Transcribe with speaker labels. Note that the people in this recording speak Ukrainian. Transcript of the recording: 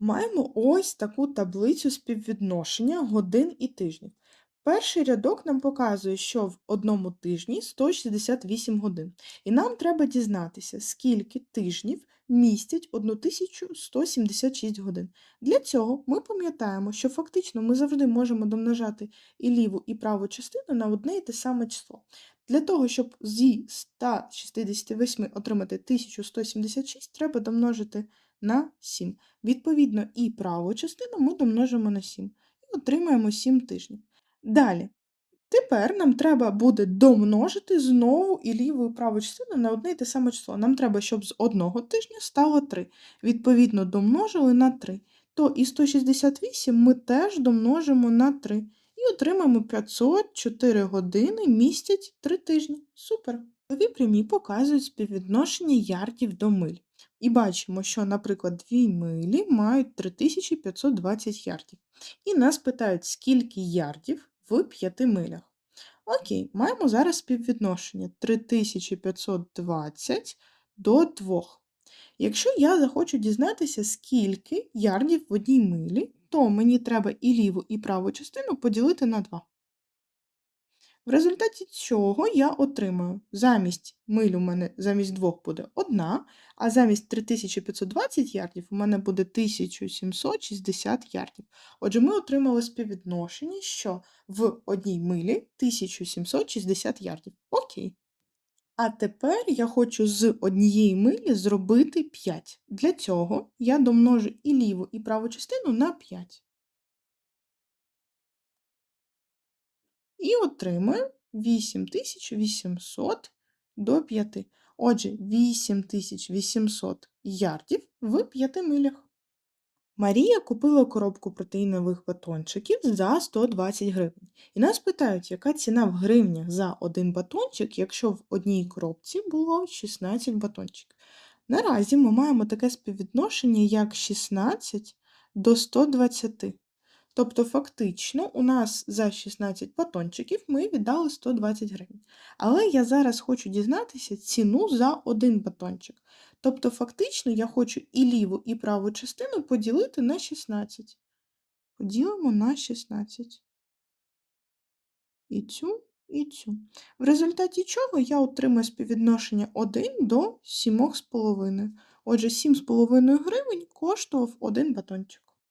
Speaker 1: Маємо ось таку таблицю співвідношення годин і тижнів. Перший рядок нам показує, що в одному тижні 168 годин. І нам треба дізнатися, скільки тижнів містять 1176 годин. Для цього ми пам'ятаємо, що фактично ми завжди можемо домножати і ліву, і праву частину на одне і те саме число. Для того, щоб зі 168 отримати 1176, треба домножити на 7. Відповідно, і праву частину ми домножимо на 7 і отримаємо 7 тижнів. Далі. Тепер нам треба буде домножити знову і ліву і праву частину на одне і те саме число. Нам треба, щоб з одного тижня стало 3. Відповідно, домножили на 3. То і 168 ми теж домножимо на 3. І отримаємо 504 години містять 3 тижні. Супер! Нові прямі показують співвідношення ярдів до миль. І бачимо, що, наприклад, 2 милі мають 3520 ярдів. І нас питають, скільки ярдів в 5 милях. Окей, маємо зараз співвідношення 3520 до 2. Якщо я захочу дізнатися, скільки ярдів в одній милі, то мені треба і ліву, і праву частину поділити на 2. В результаті цього я отримаю замість миль у мене замість 2 буде 1, а замість 3520 ярдів у мене буде 1760 ярдів. Отже, ми отримали співвідношення, що в одній милі 1760 ярдів. Окей. А тепер я хочу з однієї милі зробити 5. Для цього я домножу і ліву, і праву частину на 5. І отримую 8800 до 5. Отже, 8800 ярдів в 5 милях. Марія купила коробку протеїнових батончиків за 120 гривень. І нас питають, яка ціна в гривнях за один батончик, якщо в одній коробці було 16 батончиків. Наразі ми маємо таке співвідношення, як 16 до 120. Тобто, фактично, у нас за 16 батончиків ми віддали 120 гривень. Але я зараз хочу дізнатися ціну за один батончик. Тобто, фактично, я хочу і ліву, і праву частину поділити на 16. Поділимо на 16. І цю, і цю. В результаті чого я отримаю співвідношення 1 до 7,5. Отже, 7,5 гривень коштував один батончик.